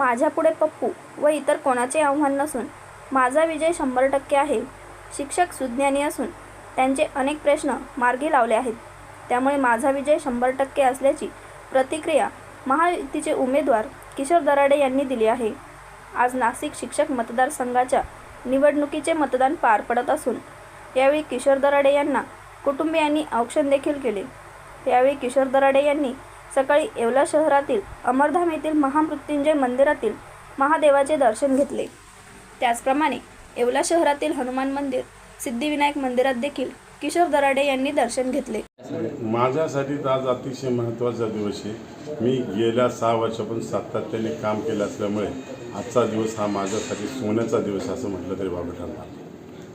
माझ्यापुढे पप्पू व इतर कोणाचे आव्हान नसून माझा विजय शंभर टक्के आहे. शिक्षक सुज्ञानी असून त्यांचे अनेक प्रश्न मार्गी लावले आहेत. त्यामुळे माझा विजय शंभर टक्के असल्याची प्रतिक्रिया महायुतीचे उमेदवार किशोर दराडे यांनी दिली आहे. आज नाशिक शिक्षक मतदारसंघाच्या निवडणुकीचे मतदान पार पडत असून यावेळी किशोर दराडे यांना कुटुंबियांनी औक्षण देखील केले. यावेळी किशोर दराडे यांनी सकाळी येवला शहरातील अमरधाम येथील महामृत्युंजय मंदिरातील महादेवाचे दर्शन घेतले. त्याचप्रमाणे येवला शहरातील हनुमान मंदिर सिद्धिविनायक मंदिरात देखील किशोर दराडे यांनी दर्शन घेतले. माझ्यासाठी आज अतिशय महत्त्वाचा दिवस आहे. मी गेल्या सहा वर्षापासून सातत्याने काम केलं असल्यामुळे आजचा दिवस हा माझ्यासाठी सोन्याचा दिवस असं म्हटलं तरी बाबा ठरणार.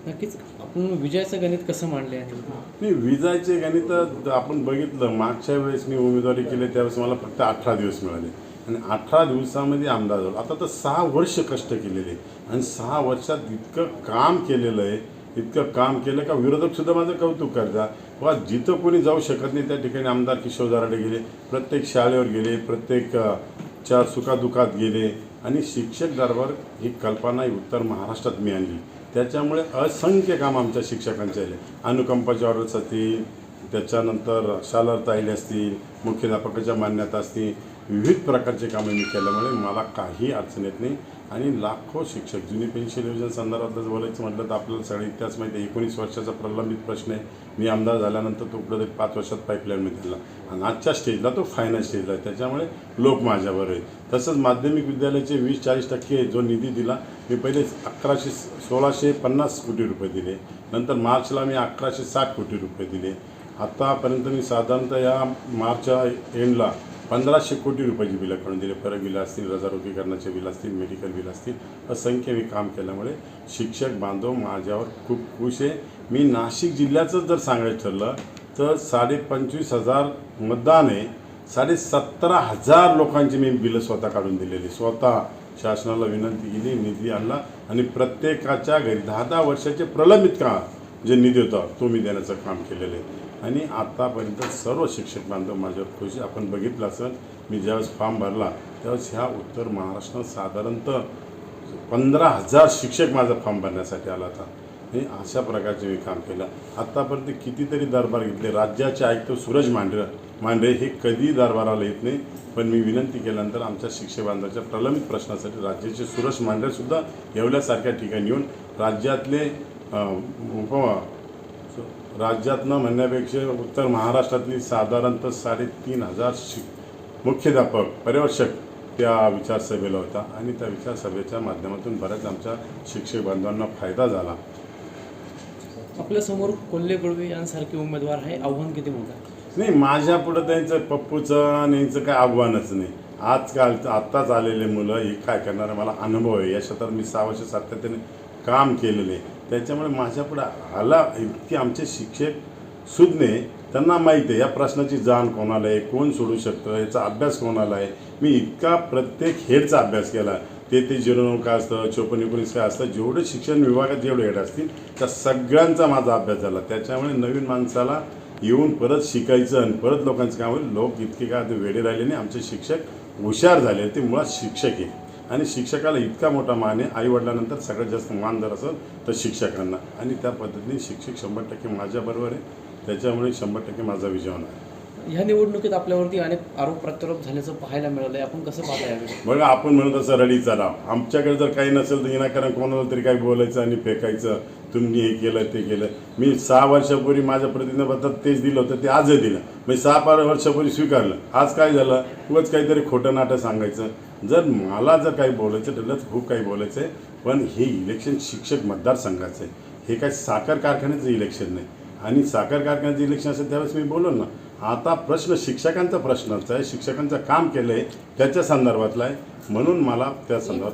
नक्कीच. आपण विजयाचं गणित कसं मांडले आहे? मी विजायचे गणित आपण बघितलं. मागच्या वेळेस मी उमेदवारी केली त्यावेळेस मला फक्त अठरा दिवस मिळाले. आणि अठरा दिवसामध्ये आमदार झालो. आता तर सहा वर्ष कष्ट केलेले आणि सहा वर्षात इतकं काम केलेलं आहे. इतकं काम केलं का विरोधक सुद्धा माझं कौतुक करतात. वा जिथं कोणी जाऊ शकत नाही त्या ठिकाणी आमदार किशोर दराडे गेले प्रत्येक शाळेवर गेले प्रत्येक च्या सुखादुखात गेले. आणि शिक्षक दरबार ही कल्पना ही उत्तर महाराष्ट्रात मी आणली त्याच्यामुळे असंख्य काम आमच्या शिक्षकांचे आले. अनुकंपाच्या ऑर्डर्स असतील त्याच्यानंतर शालर ताईले असतील मुख्याध्यापकाच्या मान्यता असतील विविध प्रकारचे कामे मी केल्यामुळे मला काही अडचण येत नाही. आणि लाखो शिक्षक जुनी पेन्शन योजना संदर्भातच बोलायचं म्हटलं तर आपल्याला सगळे इतिहास माहिती आहे. एकोणीस वर्षाचा प्रलंबित प्रश्न आहे. मी आमदार झाल्यानंतर तो पुढे पाच वर्षात पाईपलाईनमध्ये दिला आणि आजच्या स्टेजला तो फायनल स्टेजला आहे. त्याच्यामुळे लोक माझ्यावर आहे तसंच माध्यमिक विद्यालयाचे वीस चाळीस टक्के जो निधी दिला मी पहिले अकराशे सोळाशे पन्नास कोटी रुपये दिले. नंतर मार्चला मी अकराशे साठ कोटी रुपये दिले. आत्तापर्यंत मी साधारणतः या मार्चच्या एंडला पंधराशे कोटी रुपयाची बिलं काढून दिले. फरक बिलं असतील रजारोगीकरणाचे बिल असतील मेडिकल बिल असतील असंख्य मी काम केल्यामुळे शिक्षक बांधव माझ्यावर खूप खुश आहे. मी नाशिक जिल्ह्याचंच जर सांगायचं ठरलं तर साडे पंचवीस हजार मतदान आहे साडे सतरा हजार लोकांची मी बिलं स्वतः काढून दिलेली. स्वतः शासनाला विनंती केली निधी आणला आणि प्रत्येकाच्या घरी दहा दहा वर्षाचे प्रलंबित का जे निधी होता तो मी देण्याचं काम केलेलं आहे. आणि आत्तापर्यंत सर्व शिक्षक बांधव माझ्यावर खुश आपण बघितलं असेल मी ज्यावेळेस फॉर्म भरला त्यावेळेस ह्या उत्तर महाराष्ट्रात साधारणतः पंधरा हजार शिक्षक माझा फॉर्म भरण्यासाठी आला होता. हे अशा प्रकारचे मी काम केलं. आत्तापर्यंत कितीतरी दरबार घेतले. राज्याचे आयुक्त सूरज मांढरे मांढरे हे कधी दरबाराला येत नाही. पण मी विनंती केल्यानंतर आमच्या शिक्षक बांधवाच्या प्रलंबित प्रश्नासाठी राज्याचे सुरज मांढरेसुद्धा येवल्यासारख्या ठिकाणी येऊन राज्यातले राज्यातनं म्हणण्यापेक्षा उत्तर महाराष्ट्रातली साधारणतः साडेतीन हजार शिक मुख्याध्यापक पर्यवेक्षक त्या विचारसभेला होता आणि त्या विचारसभेच्या माध्यमातून बऱ्याच आमच्या शिक्षक बांधवांना फायदा झाला. आपल्यासमोर कोल्हे गुळवे यांसारखे उमेदवार आहे. आव्हान किती मोठं नाही माझ्या पुढं त्यांचं पप्पूचं आणि यांचं काय आव्हानच नाही. आजकाल आत्ताच आलेले मुलं हे काय करणार मला अनुभव आहे. या क्षेत्रात मी सहा वर्ष सातत्याने काम केलेलं. आहे त्याच्यामुळे माझ्यापुढे आला इतके आमचे शिक्षक सुज्ञे त्यांना माहीत आहे या प्रश्नाची जाण कोणाला आहे कोण सोडू शकतं याचा अभ्यास कोणाला आहे? मी इतका प्रत्येक हेडचा अभ्यास केला. ते ते झिरो नऊ काय असतं चोपन्न एकोणीस काय असतं जेवढे शिक्षण विभागात जेवढे हेड असतील त्या सगळ्यांचा माझा अभ्यास झाला. त्याच्यामुळे नवीन माणसाला येऊन परत शिकायचं आणि परत लोकांचं काम होईल. लोक इतके काय ते वेळे राहिले नाही. आमचे शिक्षक हुशार झाले. ते मुळात शिक्षक आहे. आणि शिक्षकाला इतका मोठा मान आहे आईवडिलांनंतर सगळ्यात जास्त मान जर असेल तर शिक्षकांना. आणि त्या पद्धतीने शिक्षक शंभर टक्के माझ्याबरोबर आहे. त्याच्यामुळे शंभर टक्के माझा विजय होणार आहे. ह्या निवडणुकीत आपल्यावरती अनेक आरोप प्रत्यारोप झाल्याचं पाहायला मिळालंय. आपण कसं पाहता बघा आपण म्हणत असं रडीचा राव. आमच्याकडे जर काही नसेल तर विनाकारण कोणाला तरी काही बोलायचं आणि फेकायचं. तुम्ही हे केलं ते केलं. मी सहा वर्षापूर्वी माझ्या प्रतिज्ञापत्रात तेच दिलं होतं ते आजही दिलं. मी सहा पाच वर्षापूर्वी स्वीकारलं. आज काय झालं? उगाच काहीतरी खोटं नाटं सांगायचं. जर मला जर काही बोलायचं ठरलं तर खूप काही बोलायचं आहे. पण हे इलेक्शन शिक्षक मतदारसंघाचं आहे. हे काय साखर कारखान्याचं इलेक्शन नाही. आणि साखर कारखान्याचं इलेक्शन असेल त्यावेळेस मी बोलो ना आता प्रश्न शिक्षकांचा प्रश्नाचा आहे. शिक्षकांचं काम केलं आहे त्याच्या संदर्भातला आहे. म्हणून मला त्या संदर्भात